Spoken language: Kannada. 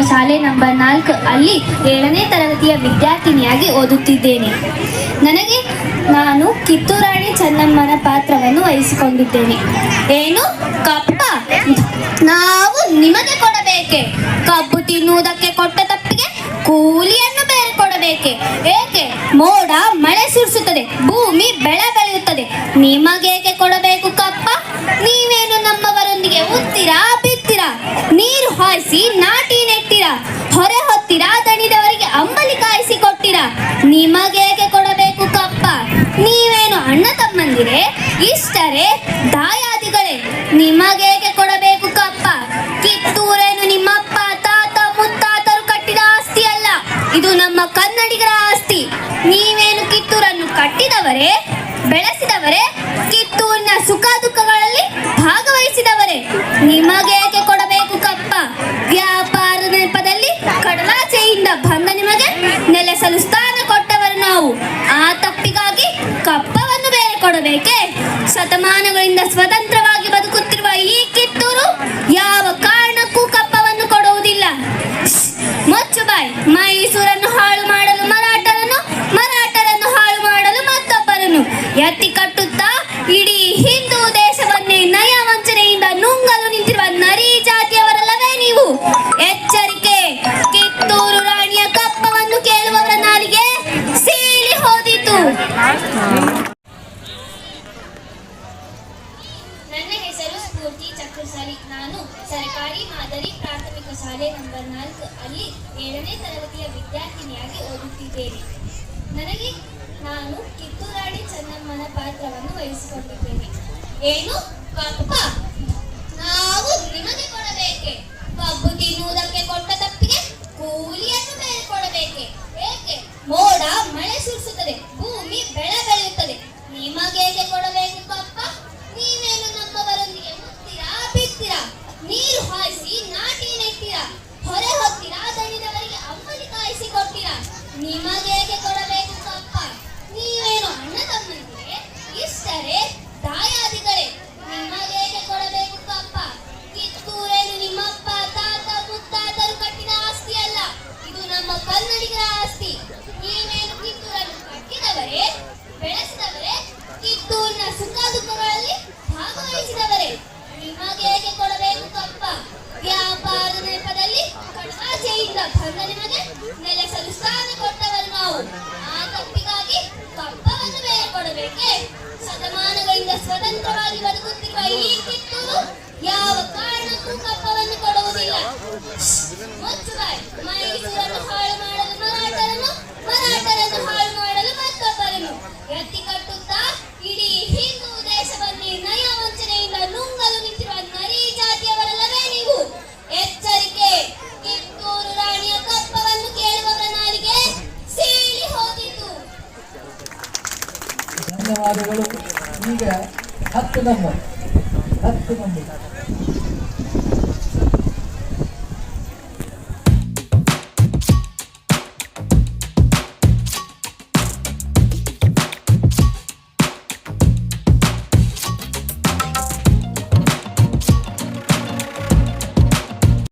ಶಾಲೆ ನಂಬರ್ ನಾಲ್ಕು ಅಲ್ಲಿ ಏಳನೇ ತರಗತಿಯ ವಿದ್ಯಾರ್ಥಿನಿಯಾಗಿ ಓದುತ್ತಿದ್ದೇನೆ. ನನಗೆ ನಾನು ಕಿತ್ತೂರಾಣಿ ಚೆನ್ನಮ್ಮನ ಪಾತ್ರವನ್ನು ವಹಿಸಿಕೊಂಡಿದ್ದೇನೆ. ಏನು? ಕಪ್ಪ. ನಾವು ನಿಮಗೆ ಕೊಡಬೇಕೆ. ಕಬ್ಬು ತಿನ್ನುವುದಕ್ಕೆ ಕೊಟ್ಟ ತಪ್ಪಿಗೆ ಕೂಲಿಯನ್ನು ಬೇರೆ ಕೊಡಬೇಕೆ ಏಕೆ? ಮೋಡ, ಮಳೆ ಸುರಿಸುತ್ತದೆ. ಭೂಮಿ ಬೆಳೆ ಬೆಳೆಯುತ್ತದೆ. ನಿಮಗೇಕೆ ಕೊಡಬೇಕು ಕಪ್ಪ? ನೀವೇನು ನಮ್ಮವರೊಂದಿಗೆ ಉತ್ತೀರಾ ಬಿತ್ತೀರಾ? ನೀರು ಹಾಯಿಸಿ ನೆಟ್ಟಿರಾ ಹೊರೆ ಹೊತ್ತಿರಾ ದಣಿದವರಿಗೆ ಅಂಬಲಿ ಕಾಯಿಸಿ ಕೊಟ್ಟಿರಾ. ನಿಮಗೇಕೆ ಕೊಡಬೇಕು ಕಪ್ಪ? ನೀವೇನು ಅಣ್ಣ ತಮ್ಮಂದಿರೆ? ಇಷ್ಟರೇ? ದಾಯಾದಿಗಳೇ ನಿಮಗೇಕೆ ಕೊಡಬೇಕು ಕಪ್ಪ? ಕಿತ್ತೂರೇನು ನಿಮ್ಮಪ್ಪ, ತಾತ, ಮುತ್ತಾತರು ಕಟ್ಟಿದ ಆಸ್ತಿ ಅಲ್ಲ. ಇದು ನಮ್ಮ ಕನ್ನಡಿಗರ ಆಸ್ತಿ. ನೀವೇನು ಕಿತ್ತೂರನ್ನು ಕಟ್ಟಿದವರೇ, ಬೆಳೆಸಿದವರೇ? ಬಂದ ನಿಮಗೆ ನೆಲೆಸಲು ಸ್ಥಾನ ಕೊಟ್ಟವರು ನಾವು. ಆ ತಪ್ಪಿಗಾಗಿ ಕಪ್ಪವನ್ನು ಬೇರೆ ಕೊಡಬೇಕೆ? ಶತಮಾನಗಳಿಂದ ಸ್ವತಂತ್ರವಾಗಿ ಹೆಸರು ಚಕ್ರಸಲಿ ನಾನು ಸರ್ಕಾರಿ ಮಾದರಿ ಪ್ರಾಥಮಿಕ ಶಾಲೆ ನಂಬರ್ ನಾಲ್ಕು ಅಲ್ಲಿ ಏಳನೇ ತರಗತಿಯ ವಿದ್ಯಾರ್ಥಿನಿಯಾಗಿ ಓದುತ್ತಿದ್ದೇನೆ. ನನಗೆ ನಾನು ಕಿತ್ತೂರಾಡಿ ಚೆನ್ನಮ್ಮನ ಪಾತ್ರವನ್ನು ವಹಿಸಿಕೊಂಡಿದ್ದೇನೆ. ಏನು? ಕಪ್ಪ ಬಿತ್ತೀರಾ ನೀರು ಹಾಯಿಸಿ ನಾಟಿ ನೆಟ್ಟಿರಾ? ಹೊರೆ ಹೊತ್ತಿರಾ ದಣಿದವರಿಗೆ ಅಂಬಲಿ ಕಾಯಿಸಿ ಕೊಟ್ಟಿರಾ? ನಿಮಗೆ ಕೊಡಬೇಕು ನಿಮಗೆ ನೆಲೆಸಲು ಸ್ಥಾನ ಕೊಟ್ಟವರು ನಾವು. ಆ ತಪ್ಪಿಗಾಗಿ ಕಪ್ಪವನ್ನು ಬೇರೆ ಕೊಡಬೇಕೆ? ಶತಮಾನಗಳಿಂದ ಸ್ವತಂತ್ರವಾಗಿ ಬದುಕುತ್ತಿರುವ ಈ ಕಿತ್ತೂರು ಯಾವ ಕಾರಣಕ್ಕೂ ಕಪ್ಪವನ್ನು ಕೊಡುವುದಿಲ್ಲ. ಮುಚ್ಚು ಬಾಯ್ ಮೈಸೂರನ್ನು ಹಾಳು ಮಾಡಲು ಮರಾಠರನ್ನು ಮರಾಠರನ್ನು ಹಾಳು ಮಾಡಲು ಮತ್ತೊಬ್ಬರನ್ನು. ಎತ್ತಿ ಕಟ್ಟುತ್ತಾ ಧನ್ಯವಾದಗಳು. ಈಗ ಹತ್ತು ನಂಬರ್ ಹತ್ತು ನಂಬರ್